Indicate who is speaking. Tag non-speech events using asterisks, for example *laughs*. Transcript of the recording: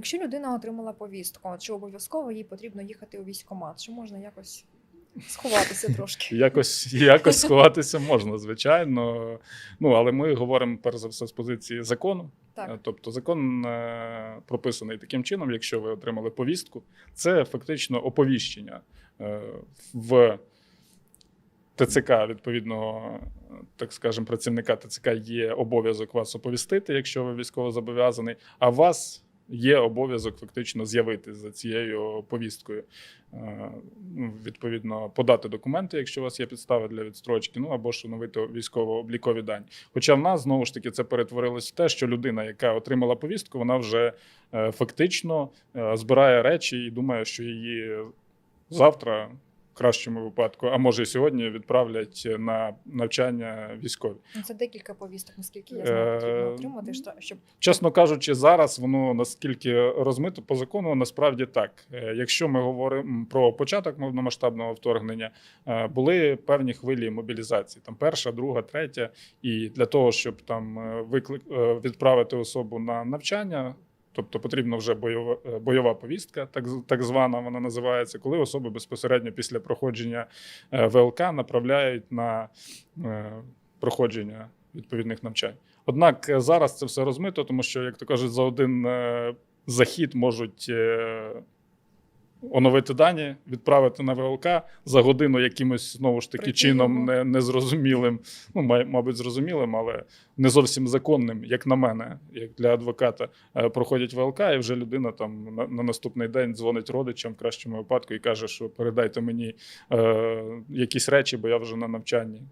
Speaker 1: Якщо людина отримала повістку, чи обов'язково їй потрібно їхати у військкомат? Чи можна якось сховатися *laughs* трошки?
Speaker 2: Якось, якось сховатися можна, звичайно. Ну, але ми говоримо перш за все з позиції закону. Е,
Speaker 1: Так,
Speaker 2: Тобто закон е, прописаний таким чином, якщо ви отримали повістку, це фактично оповіщення е, в ТЦК відповідного, е, так скажемо, працівника ТЦК є обов'язок вас оповістити, якщо ви військово зобов'язаний, а вас є обов'язок фактично з'явитися за цією повісткою. Е, ну, Відповідно, подати документи, якщо у вас є підстави для відстрочки, ну або ж оновити військово-облікові дані. Хоча в нас знову ж таки це перетворилось в те, що людина, яка отримала повістку, вона вже е, фактично е, збирає речі і думає, що її завтра, кращому випадку, а може і сьогодні, відправлять на навчання військові.
Speaker 1: Ну, це декілька повісток, наскільки я знаю, потрібно
Speaker 2: Е,
Speaker 1: отримати, що- щоб
Speaker 2: Чесно кажучи, зараз воно наскільки розмито по закону, насправді так. Е, Якщо ми говоримо про початок повномасштабного вторгнення, е, були певні хвилі мобілізації, там перша, друга, третя. І для того, щоб там е, виклик е, відправити особу на навчання. Тобто потрібна вже бойова, е, бойова повістка, так, так звана вона називається, коли особи безпосередньо після проходження е, ВЛК направляють на е, проходження відповідних навчань. Однак зараз це все розмито, тому що, як то кажуть, за один захід можуть оновити дані, відправити на ВЛК за годину якимось знову ж таки
Speaker 1: Пройти
Speaker 2: чином не, незрозумілим, ну, май- мабуть, зрозумілим, але не зовсім законним, як на мене, як для адвоката, е, проходять ВЛК, і вже людина там на, на наступний день дзвонить родичам в кращому випадку і каже, що передайте мені е, якісь речі, бо я вже на навчанні.